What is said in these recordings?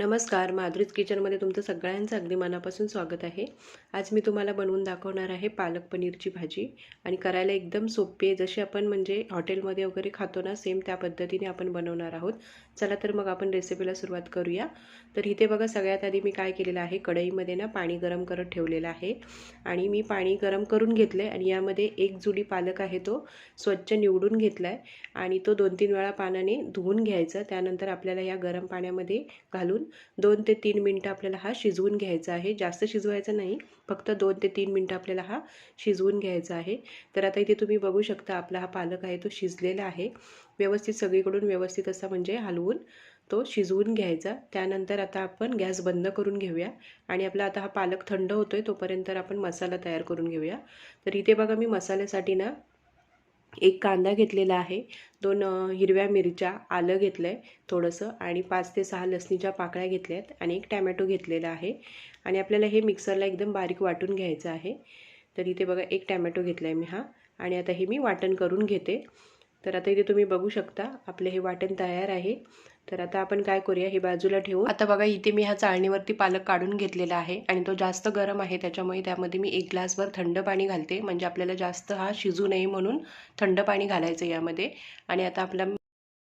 नमस्कार माधुरीज किचनमध्ये तुमचं सगळ्यांचं अगदी मनापासून स्वागत आहे. आज मी तुम्हाला बनवून दाखवणार आहे पालक पनीरची भाजी आणि करायला एकदम सोपी आहे. जशी आपण म्हणजे हॉटेलमध्ये वगैरे खातो ना सेम त्या पद्धतीने आपण बनवणार आहोत. चला तर मग आपण रेसिपीला सुरुवात करूया. तर इथे बघा सगळ्यात आधी मी काय केलेलं आहे कढईमध्ये ना पाणी गरम करत ठेवलेलं आहे. आणि मी पाणी गरम करून घेतलं आहे आणि यामध्ये एक जुडी पालक आहे तो स्वच्छ निवडून घेतला आहे आणि तो दोन तीन वेळा पानाने धुवून घ्यायचा त्यानंतर आपल्याला या गरम पाण्यामध्ये घालून दोन ते तीन मिनटं आपल्याला हा शिजवून घ्यायचा आहे. जास्त शिजवायचा नाही फक्त दोन ते तीन मिनटं आपल्याला हा शिजवून घ्यायचा आहे. तर आता इथे तुम्ही बघू शकता आपला हा पालक आहे तो शिजलेला आहे. व्यवस्थित सगळीकडून व्यवस्थित असा म्हणजे हलवून तो शिजवून घ्यायचा. त्यानंतर आता आपण गॅस बंद करून घेऊया. आणि आपला आता हा पालक थंड होतो आहे तोपर्यंत आपण मसाला तयार करून घेऊया. तर इथे बघा मी मसाल्यासाठी ना एक कांदा घेतलेला आहे. दोन हिरव्या मिरच्या आलं घेतलं आहे थोडंसं आणि पाच ते सहा लसणीच्या पाकळ्या घेतल्या आहेत आणि एक टॅमॅटो घेतलेला आहे. आणि आपल्याला हे मिक्सरला एकदम बारीक वाटून घ्यायचं आहे. तर इथे बघा एक टॅमॅटो घेतला आहे मी हा. आणि आता हे मी वाटण करून घेते. तर आता इथे तुम्ही बघू शकता आपले हे वाटण तयार आहे. तर आता आपण काय करूया हे बाजूला ठेवू आता बघा इथे मी ह्या चाळणीवरती पालक काढून घेतलेला आहे आणि तो जास्त गरम आहे त्याच्यामुळे त्यामध्ये मी एक ग्लासभर थंड पाणी घालते. म्हणजे आपल्याला जास्त हा शिजू नये म्हणून थंड पाणी घालायचं यामध्ये. आणि आता आपला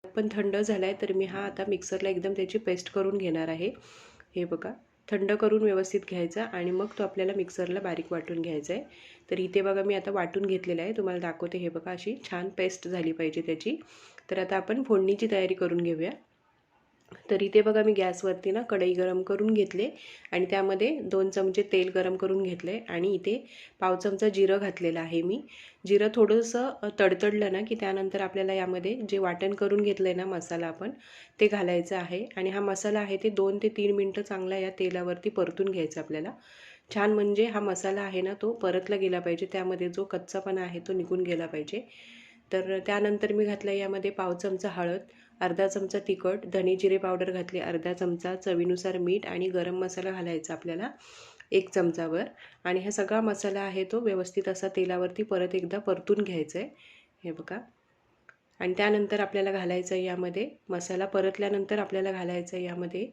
पण थंड झाला आहे तर मी हा आता मिक्सरला एकदम त्याची पेस्ट करून घेणार आहे. हे बघा. थंड करून व्यवस्थित घ्यायचा आणि मग तो आपल्याला मिक्सरला बारीक वाटून घ्यायचा आहे. तर इथे बघा मी आता वाटून घेतलेलं आहे. तुम्हाला दाखवते हे बघा अशी छान पेस्ट झाली पाहिजे त्याची. तर आता आपण फोडणीची तयारी करून घेऊया. तर इथे बघा मी गॅसवरती ना कढई गरम करून घेतले आणि त्यामध्ये दोन चमचे तेल गरम करून घेतले आणि इथे पाव चमचा जिरं घातलेलं आहे मी. जिरं थोडंसं तडतडलं ना की त्यानंतर आपल्याला यामध्ये जे वाटण करून घेतलं आहे ना मसाला आपण ते घालायचं आहे आणि हा मसाला आहे ते दोन ते तीन मिनटं चांगला या तेलावरती परतून घ्यायचा आपल्याला. छान म्हणजे हा मसाला आहे ना तो परतला गेला पाहिजे त्यामध्ये जो कच्चापणा आहे तो निघून गेला पाहिजे. तर त्यानंतर मी घातलं यामध्ये पाव चमचा हळद अर्धा चमचा तिखट धने जिरे पावडर घातले अर्धा चमचा चवीनुसार मीठ आणि गरम मसाला घालायचा आपल्याला एक चमचावर. आणि हा सगळा मसाला आहे तो व्यवस्थित असा तेलावरती परत एकदा परतून घ्यायचा आहे. हे बघा. आणि त्यानंतर आपल्याला घालायचं आहे यामध्ये मसाला परतल्यानंतर आपल्याला घालायचं आहे यामध्ये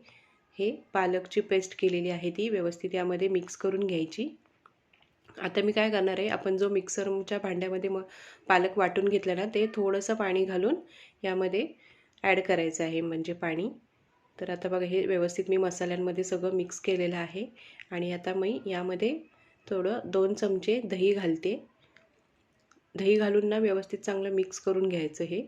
हे पालकची पेस्ट केलेली आहे ती व्यवस्थित यामध्ये मिक्स करून घ्यायची. आता मी काय करणार आहे आपण जो मिक्सरच्या भांड्यामध्ये मग पालक वाटून घेतला ना ते थोडंसं पाणी घालून यामध्ये ॲड करायचं आहे म्हणजे पाणी. तर आता बघा हे व्यवस्थित मी मसाल्यांमध्ये सगळं मिक्स केलेलं आहे आणि आता मी यामध्ये थोडं दोन चमचे दही घालते. दही घालून ना व्यवस्थित चांगलं मिक्स करून घ्यायचं हे.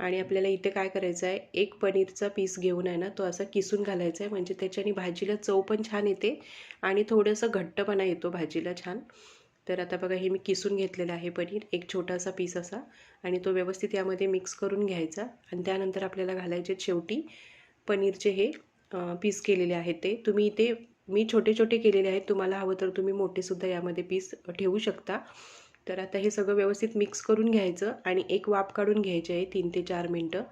आणि आपल्याला इथे काय करायचं आहे? एक पनीरचा पीस घेऊन आहे ना तो असा किसून घालायचा आहे. म्हणजे त्याच्याने भाजीला चव पण छान येते आणि थोडंसं घट्टपणा येतो भाजीला छान. तर आता बघा हे मी किसून घेतलेलं आहे पनीर. एक छोटासा पीस असा आणि तो व्यवस्थित यामध्ये मिक्स करून घ्यायचा आणि त्यानंतर आपल्याला घालायचे शेवटी पनीरचे हे पीस केलेले आहेत ते. तुम्ही इथे मी छोटे छोटे केलेले आहेत. तुम्हाला हवं तर तुम्ही मोठेसुद्धा यामध्ये पीस ठेवू शकता. तर आता हे सगळं व्यवस्थित मिक्स करून घ्यायचं आणि एक वाफ काढून घ्यायची आहे तीन ते चार मिनटं.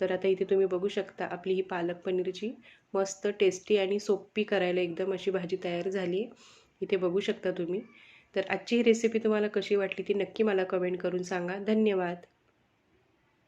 तर आता इथे तुम्ही बघू शकता आपली ही पालक पनीरची मस्त टेस्टी आणि सोपी करायला एकदम अशी भाजी तयार झाली आहे. इथे बघू शकता तुम्ही. तर आजची ही रेसिपी तुम्हाला कशी वाटली ती नक्की मला कमेंट करून सांगा. धन्यवाद.